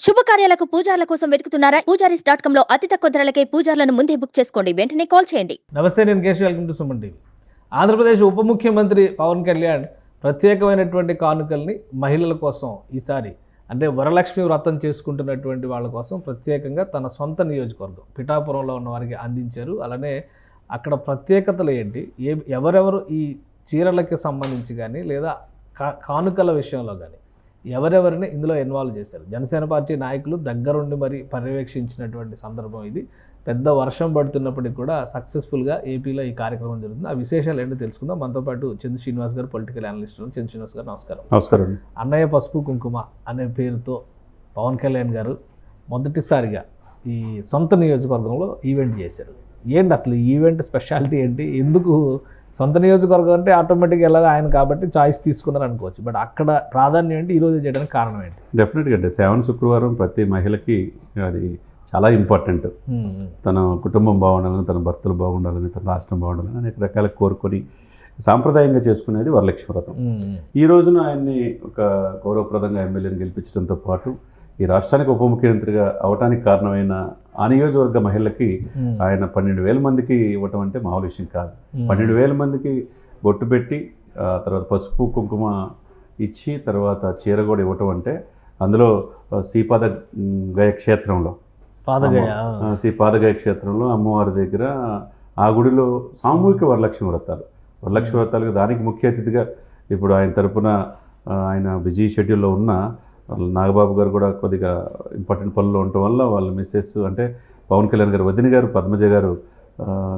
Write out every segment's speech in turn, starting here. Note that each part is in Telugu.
శుభకార్యాలకు పూజార్ల కోసం వెతుకుతున్నారా? పూజారీస్ డాట్ కామ్లో అతి తక్కువ ధరలకే పూజార్లను ముందే బుక్ చేసుకోండి. వెంటనే కాల్ చేయండి. నమస్తే నేను Keshav. Welcome to Suman TV. Andhra Pradesh ఉప ముఖ్యమంత్రి పవన్ కళ్యాణ్ ప్రత్యేకమైనటువంటి కానుకల్ని మహిళల కోసం ఈసారి అంటే వరలక్ష్మి వ్రతం చేసుకుంటున్నటువంటి వాళ్ళ కోసం ప్రత్యేకంగా తన సొంత నియోజకవర్గం పిఠాపురంలో ఉన్న వారికి అందించారు. అలానే అక్కడ ప్రత్యేకతలు ఏంటి? ఏ ఎవరెవరు ఈ చీరలకి సంబంధించి కానీ లేదా కా కానుకల విషయంలో కానీ ఎవరెవరిని ఇందులో ఇన్వాల్వ్ చేశారు? జనసేన పార్టీ నాయకులు దగ్గరుండి మరి పర్యవేక్షించినటువంటి సందర్భం ఇది. పెద్ద వర్షం పడుతున్నప్పటికీ కూడా సక్సెస్ఫుల్గా ఏపీలో ఈ కార్యక్రమం జరుగుతుంది. ఆ విశేషాలు ఏంటో తెలుసుకుందాం. మనతో పాటు చంద్ర శ్రీనివాస్ గారు పొలిటికల్ అనలిస్ట్ ఉన్నారు. చంద్ర శ్రీనివాస్ గారు నమస్కారం. నమస్కారం అన్నయ్య పసుపు కుంకుమ అనే పేరుతో పవన్ కళ్యాణ్ గారు మొదటిసారిగా ఈ సొంత నియోజకవర్గంలో ఈవెంట్ చేశారు. ఏంటి అసలు ఈవెంట్ స్పెషాలిటీ ఏంటి? ఎందుకు సొంత నియోజకవర్గం అంటే ఆటోమేటిక్గా ఎలాగో ఆయన కాబట్టి చాయిస్ తీసుకున్నారు అనుకోవచ్చు. బట్ అక్కడ ప్రాధాన్యం ఏంటి? ఈరోజు చేయడానికి కారణం ఏంటి? డెఫినెట్గా అంటే శ్రావణ శుక్రవారం ప్రతి మహిళకి అది చాలా ఇంపార్టెంట్ తన కుటుంబం బాగుండాలని తన భర్తలు బాగుండాలని తన రాష్ట్రం బాగుండాలని అనేక రకాల కోరుకొని సాంప్రదాయంగా చేసుకునేది వరలక్ష్మి వ్రతం ఈ రోజున ఆయన్ని ఒక గౌరవప్రదంగా ఎమ్మెల్యేని గెలిపించడంతో పాటు ఈ రాష్ట్రానికి ఉప ముఖ్యమంత్రిగా అవటానికి కారణమైన ఆ నియోజకవర్గ మహిళలకి ఆయన పన్నెండు వేల మందికి ఇవ్వటం అంటే మామూలు విషయం కాదు. పన్నెండు వేల మందికి బొట్టు పెట్టి తర్వాత పసుపు కుంకుమ ఇచ్చి తర్వాత చీర కూడా ఇవ్వటం అంటే అందులో శ్రీపాద గయ క్షేత్రంలో శ్రీ పాదగయ క్షేత్రంలో అమ్మవారి దగ్గర ఆ గుడిలో సామూహిక వరలక్ష్మి వ్రతాలు. వరలక్ష్మి వ్రతాలకు దానికి ముఖ్య అతిథిగా ఇప్పుడు ఆయన తరపున ఆయన బిజీ షెడ్యూల్లో ఉన్న వాళ్ళ నాగబాబు గారు కూడా కొద్దిగా ఇంపార్టెంట్ పనుల్లో ఉండటం వల్ల వాళ్ళ మిస్సెస్ అంటే పవన్ కళ్యాణ్ గారు వదిన గారు పద్మజ గారు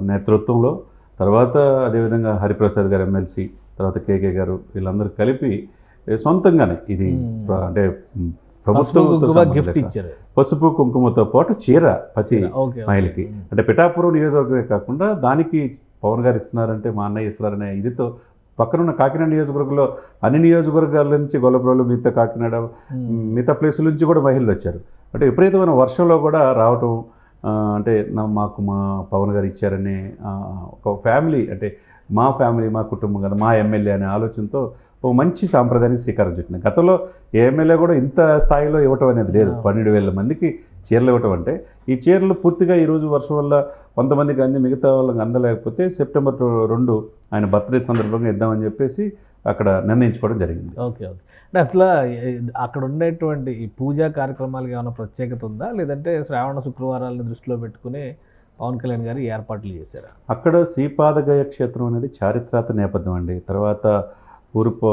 నేతృత్వంలో తర్వాత అదేవిధంగా హరిప్రసాద్ గారు ఎమ్మెల్సీ తర్వాత కేకే గారు వీళ్ళందరూ కలిపి సొంతంగానే ఇది అంటే సంబంధం గిఫ్ట్. ఇచ్చారు. పసుపు కుంకుమతో పాటు చీర పచ్చి మహిళకి. అంటే పిఠాపురం నియోజకవర్గమే కాకుండా దానికి పవన్ గారు ఇస్తున్నారంటే మా అన్నయ్య ఇస్తున్నారనే ఇదితో పక్కనున్న కాకినాడ నియోజకవర్గంలో అన్ని నియోజకవర్గాల నుంచి గొల్లపురంలో మిగతా కాకినాడ మిగతా ప్లేసుల నుంచి కూడా మహిళలు వచ్చారు. అంటే విపరీతమైన వర్షంలో కూడా రావటం అంటే మాకు మా పవన్ గారు ఇచ్చారనే ఒక ఫ్యామిలీ అంటే మా ఫ్యామిలీ మా కుటుంబం కదా మా ఎమ్మెల్యే అనే ఆలోచనతో ఒక మంచి సాంప్రదాయానికి శ్రీకారం చుట్టింది. గతంలో ఏ ఎమ్మెల్యే కూడా ఇంత స్థాయిలో ఇవ్వటం అనేది లేదు. పన్నెండు వేల మందికి చీరలు ఇవ్వటం అంటే ఈ చీరలు పూర్తిగా ఈరోజు వర్షం వల్ల కొంతమందికి అంది మిగతా వాళ్ళకి అందలేకపోతే సెప్టెంబర్ రెండు ఆయన బర్త్డే సందర్భంగా ఇద్దామని చెప్పేసి అక్కడ నిర్ణయించుకోవడం జరిగింది. Okay okay. అంటే అసలు అక్కడ ఉండేటువంటి ఈ పూజా కార్యక్రమాలకి ఏమైనా ప్రత్యేకత ఉందా? లేదంటే శ్రావణ శుక్రవారాలను దృష్టిలో పెట్టుకుని పవన్ కళ్యాణ్ గారు ఏర్పాట్లు చేశారా? అక్కడ శ్రీపాదగయ క్షేత్రం అనేది చారిత్రాత్మక నేపథ్యం అండి. తర్వాత పూర్పు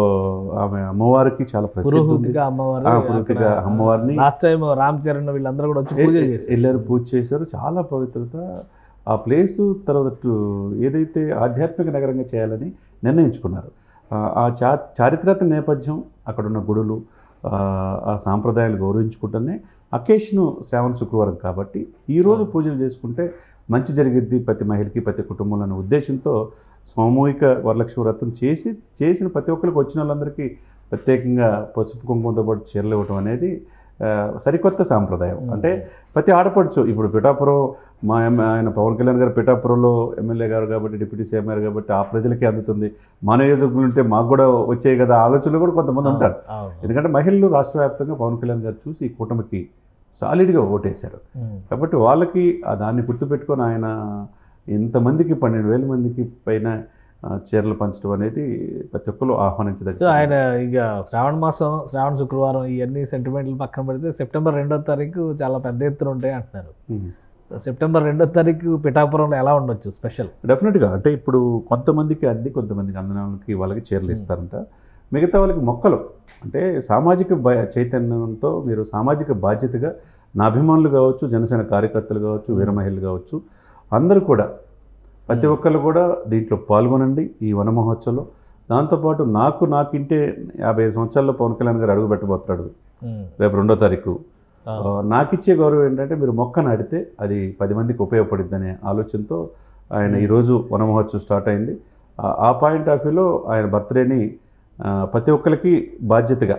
ఆమె అమ్మవారికి చాలా ప్రసిద్ధి ఉంది. పురోహితిగా అమ్మవారు ఆ, పురోహితిగా అమ్మవారిని లాస్ట్ టైం రామ్ చరణ్ వీళ్ళందరూ కూడా వచ్చి పూజలు చేశారు. వెళ్ళారు పూజ చేశారు. చాలా పవిత్రత. ఆ ప్లేసు తర్వాత ఏదైతే ఆధ్యాత్మిక నగరంగా చేయాలని నిర్ణయించుకున్నారు. ఆ, చా చారిత్రాత్మక నేపథ్యం అక్కడున్న గుడులు ఆ, ఆ సాంప్రదాయాలు గౌరవించుకుంటూనే అకేషను శ్రావణ శుక్రవారం కాబట్టి ఈరోజు పూజలు చేసుకుంటే మంచి జరిగిద్ది ప్రతి మహిళకి ప్రతి కుటుంబంలో ఉద్దేశంతో సామూహిక వరలక్ష్మి వ్రతం చేసి చేసిన ప్రతి ఒక్కరికి వచ్చిన వాళ్ళందరికీ ప్రత్యేకంగా పసుపు కుంకుమతో పాటు చీరలు ఇవ్వటం అనేది సరికొత్త సాంప్రదాయం. అంటే ప్రతి ఆడపడుచు ఇప్పుడు పిఠాపురం మా ఆయన పవన్ కళ్యాణ్ గారు పిఠాపురంలో ఎమ్మెల్యే గారు కాబట్టి డిప్యూటీ సీఎం గారు కాబట్టి ఆ ప్రజలకే అందుతుంది. మా నియోజకవర్గంలో ఉంటే మాకు కూడా వచ్చాయి కదా ఆలోచనలు కూడా కొంతమంది ఉంటారు. ఎందుకంటే మహిళలు రాష్ట్ర వ్యాప్తంగా పవన్ కళ్యాణ్ గారు చూసి ఈ కూటమికి సాలిడ్గా ఓటేశారు. కాబట్టి వాళ్ళకి ఆ దాన్ని గుర్తుపెట్టుకొని ఆయన ఇంతమందికి పన్నెండు వేల మందికి పైన చీరలు పంచడం అనేది ప్రతి ఒక్కరు సో ఆహ్వానించదగ్గ ఆయన ఇక శ్రావణ మాసం శ్రావణ శుక్రవారం ఇవన్నీ సెంటిమెంట్లు పక్కన పెడితే సెప్టెంబర్ రెండో తారీఖు చాలా పెద్ద ఎత్తున ఉంటాయి అంటున్నారు. సెప్టెంబర్ రెండో తారీఖు పిఠాపురంలో ఎలా ఉండొచ్చు స్పెషల్? డెఫినెట్గా. అంటే ఇప్పుడు కొంతమందికి అంది కొంతమందికి అందనాలకి వాళ్ళకి చీరలు ఇస్తారంట. మిగతా వాళ్ళకి మొక్కలు. అంటే సామాజిక చైతన్యంతో మీరు సామాజిక బాధ్యతగా నా అభిమానులు కావచ్చు జనసేన కార్యకర్తలు కావచ్చు వీర మహిళలు కావచ్చు అందరూ కూడా ప్రతి ఒక్కరు కూడా దీంట్లో పాల్గొనండి ఈ వన మహోత్సవంలో దాంతోపాటు నాకు నాకింటే యాభై ఐదు సంవత్సరాల్లో పవన్ కళ్యాణ్ గారు అడుగు పెట్టబోతున్నాడు. రేపు రెండో తారీఖు. నాకిచ్చే గౌరవం ఏంటంటే మీరు మొక్క నాటితే అది పది మందికి ఉపయోగపడుద్ది అనే ఆలోచనతో ఆయన ఈరోజు వన మహోత్సవం స్టార్ట్ అయింది. ఆ- పాయింట్ ఆఫ్ వ్యూలో ఆయన బర్త్డేని ప్రతి ఒక్కరికి బాధ్యతగా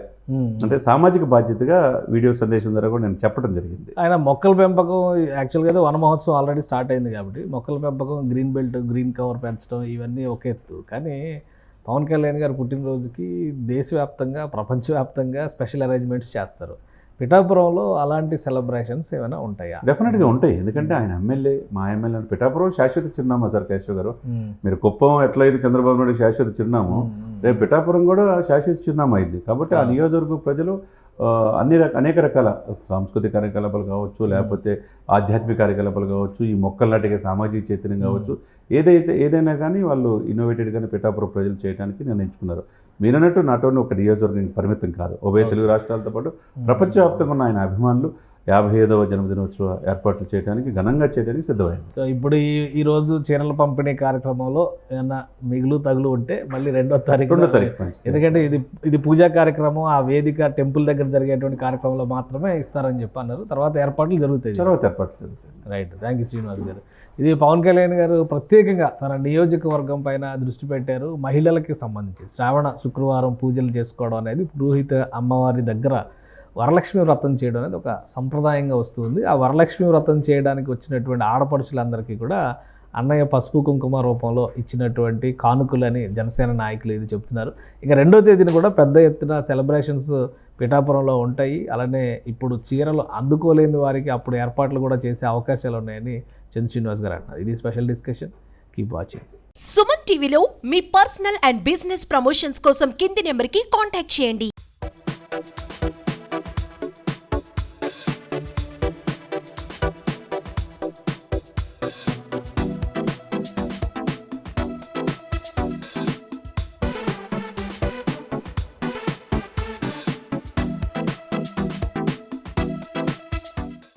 అంటే సామాజిక బాధ్యతగా వీడియో సందేశం ద్వారా కూడా నేను చెప్పడం జరిగింది. ఆయన మొక్కల పెంపకం యాక్చువల్గా అయితే వన మహోత్సవం ఆల్రెడీ స్టార్ట్ అయింది కాబట్టి మొక్కల పెంపకం గ్రీన్ బెల్ట్ గ్రీన్ కవర్ పెంచడం ఇవన్నీ ఒక ఎత్తు. కానీ పవన్ కళ్యాణ్ గారు పుట్టినరోజుకి దేశవ్యాప్తంగా ప్రపంచవ్యాప్తంగా స్పెషల్ అరేంజ్మెంట్స్ చేస్తారు. పిఠాపురంలో అలాంటి సెలబ్రేషన్స్ ఏమైనా ఉంటాయా? డెఫినెట్గా ఉంటాయి. ఎందుకంటే ఆయన ఎమ్మెల్యే మా ఎమ్మెల్యే పిఠాపురం శాశ్వత చిరునామా సార్ కేశవ్ గారు. మీరు కుప్పం ఎట్లయితే చంద్రబాబు నాయుడు శాశ్వత చిరునామా రేపు పిఠాపురం కూడా శాశ్వత చిరునామా అయింది. కాబట్టి ఆ. నియోజకవర్గ ప్రజలు అన్ని రక అనేక రకాల సాంస్కృతిక కార్యకలాపాలు కావచ్చు లేకపోతే ఆధ్యాత్మిక కార్యకలాపాలు కావచ్చు ఈ మొక్కలు నాటికే సామాజిక చైతన్యం కావచ్చు ఏదైతే ఏదైనా కానీ వాళ్ళు ఇన్నోవేటెడ్గానే పిఠాపురం ప్రజలు చేయడానికి నిర్ణయించుకున్నారు. మీరు అన్నట్టు నాట్ ఓన్లీ ఒక నియోజకవర్గానికి పరిమితం కాదు. ఉభయ తెలుగు రాష్ట్రాలతో పాటు ప్రపంచవ్యాప్తంగా ఉన్న ఆయన అభిమానులు యాభై ఐదవ జన్మదినోత్సవ ఏర్పాట్లు చేయడానికి ఘనంగా చేయడానికి సిద్ధమైంది. సో ఇప్పుడు ఈ ఈ రోజు చీరల పంపిణీ కార్యక్రమంలో ఏమైనా మిగులు తగులు ఉంటే మళ్ళీ రెండో తారీఖు రెండో తారీఖు. ఎందుకంటే ఇది ఇది పూజా కార్యక్రమం ఆ వేదిక టెంపుల్ దగ్గర జరిగేటువంటి కార్యక్రమంలో మాత్రమే ఇస్తారని చెప్పి అన్నారు తర్వాత ఏర్పాట్లు జరుగుతాయి. తర్వాత ఏర్పాట్లు జరుగుతాయి. రైట్. థ్యాంక్ యూ శ్రీనివాస్ గారు. ఇది పవన్ కళ్యాణ్ గారు ప్రత్యేకంగా తన నియోజకవర్గం పైన దృష్టి పెట్టారు మహిళలకి సంబంధించి. శ్రావణ శుక్రవారం పూజలు చేసుకోవడం అనేది పురోహిత అమ్మవారి దగ్గర వరలక్ష్మి వ్రతం చేయడం అనేది ఒక సంప్రదాయంగా వస్తుంది. ఆ వరలక్ష్మి వ్రతం చేయడానికి వచ్చినటువంటి ఆడపడుచులందరికీ కూడా అన్నయ్య పసుపు కుంకుమ రూపంలో ఇచ్చినటువంటి కానుకలని జనసేన నాయకులు ఇది చెప్తున్నారు. ఇక రెండో తేదీన కూడా పెద్ద ఎత్తున సెలబ్రేషన్స్ పిఠాపురంలో ఉంటాయి. అలానే ఇప్పుడు చీరలు అందుకోలేని వారికి అప్పుడు ఏర్పాట్లు కూడా చేసే అవకాశాలు ఉన్నాయని చంద్ర శ్రీనివాస్ గారు అంటున్నారు. ఇది special discussion. Keep watching Suman టీవీలో మీ పర్సనల్ అండ్ బిజినెస్ ప్రమోషన్స్ కోసం కింది నెంబర్కి కాంటాక్ట్ చేయండి.